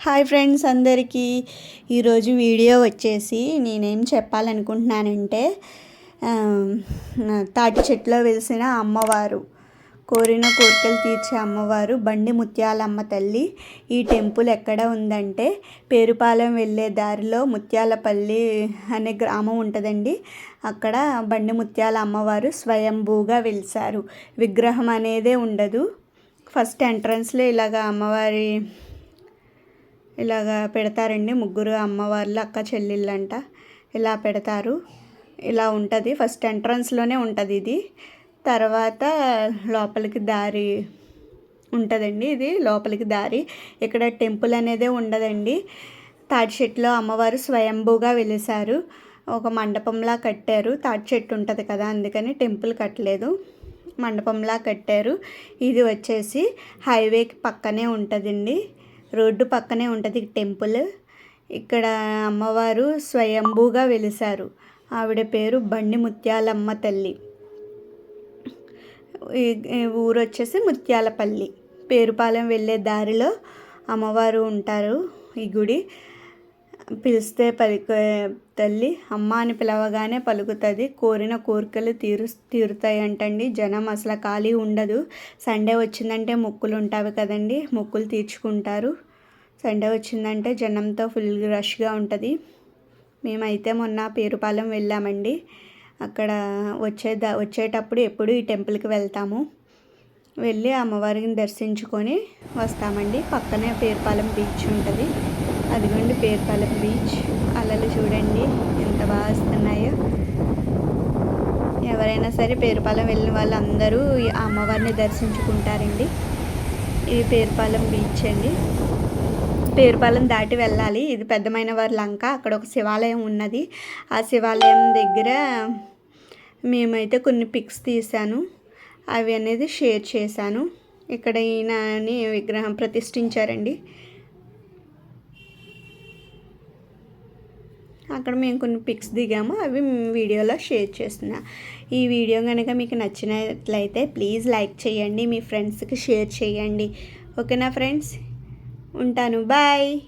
Hi friends అందరికీ. ఈరోజు video వచ్చేసి నేనేం చెప్పాలనుకుంటున్నానంటే తాటి చెట్లో వెలిసిన అమ్మవారు కోరిన కోరికలు తీర్చే అమ్మవారు బండి ముత్యాలమ్మ తల్లి ఈ టెంపుల్ ఎక్కడ ఉందంటే పేరుపాలెం వెళ్ళే దారిలో ముత్యాలపల్లి అనే గ్రామం ఉంటుందండి. అక్కడ బండి ముత్యాల అమ్మవారు స్వయంభూగా వెలిసారు విగ్రహం అనేదే ఉండదు. ఫస్ట్ ఎంట్రన్స్లో ఇలాగ అమ్మవారి ఇలాగా పెడతారండి. ముగ్గురు అమ్మవార్లు అక్క చెల్లెళ్ళంట. ఇలా పెడతారు. ఇలా ఉంటుంది. ఫస్ట్ ఎంట్రన్స్లోనే ఉంటుంది ఇది. తర్వాత లోపలికి దారి ఉంటుందండి ఇది. లోపలికి దారి. ఇక్కడ టెంపుల్ అనేదే ఉండదండి. తాటి చెట్టులో అమ్మవారు స్వయంభూగా వెలిసారు ఒక మండపంలా కట్టారు. తాటి చెట్టు ఉంటుంది కదా అందుకని టెంపుల్ కట్టలేదు. మండపంలా కట్టారు. ఇది వచ్చేసి హైవేకి పక్కనే ఉంటుందండి. రోడ్డు పక్కనే ఉంటుంది టెంపుల్. ఇక్కడ అమ్మవారు స్వయంభూగా వెలిసారు ఆవిడ పేరు బండి ముత్యాలమ్మ తల్లి. ఈ- ఊరు వచ్చేసి ముత్యాలపల్లి. పేరుపాలెం వెళ్ళే దారిలో అమ్మవారు ఉంటారు ఈ గుడి. పిలిస్తే పలికే తల్లి అమ్మ అని పిలవగానే పలుకుతుంది. కోరిన కోరికలు తీరు తీరుతాయి అంటండి జనం అసలు ఖాళీ ఉండదు. సండే వచ్చిందంటే మొక్కులు ఉంటాయి కదండి. మొక్కులు తీర్చుకుంటారు. సండే వచ్చిందంటే జనంతో ఫుల్ రష్గా ఉంటుంది. మేమైతే మొన్న పేరుపాలెం వెళ్ళామండి. అక్కడ వచ్చే దా వచ్చేటప్పుడు ఎప్పుడు ఈ టెంపుల్కి వెళ్తాము. వెళ్ళి అమ్మవారిని దర్శించుకొని వస్తామండి. పక్కనే పేరుపాలెం బీచ్ ఉంటుంది. అదిగోండి పేరుపాలెం బీచ్. అలలు చూడండి ఎంత బాగా వస్తున్నాయో. ఎవరైనా సరే పేరుపాలెం వెళ్ళిన వాళ్ళందరూ ఈ అమ్మవారిని దర్శించుకుంటారండి. ఇది పేరుపాలెం బీచ్ అండి. పేరుపాలెం దాటి వెళ్ళాలి. ఇది పెద్దమైన వారి లంక. అక్కడ ఒక శివాలయం ఉన్నది. ఆ శివాలయం దగ్గర మేమైతే కొన్ని పిక్స్ తీశాను. అవి అనేది షేర్ చేశాను. ఇక్కడ ఈయనని విగ్రహం ప్రతిష్ఠించారండి. అక్కడ మేము కొన్ని పిక్స్ దిగాము. అవి వీడియోలో షేర్ చేస్తున్నా. ఈ వీడియో కనుక మీకు నచ్చినట్లయితే ప్లీజ్ లైక్ చేయండి. మీ ఫ్రెండ్స్కి షేర్ చేయండి. ఓకేనా ఫ్రెండ్స్? ఉంటాను. బాయ్.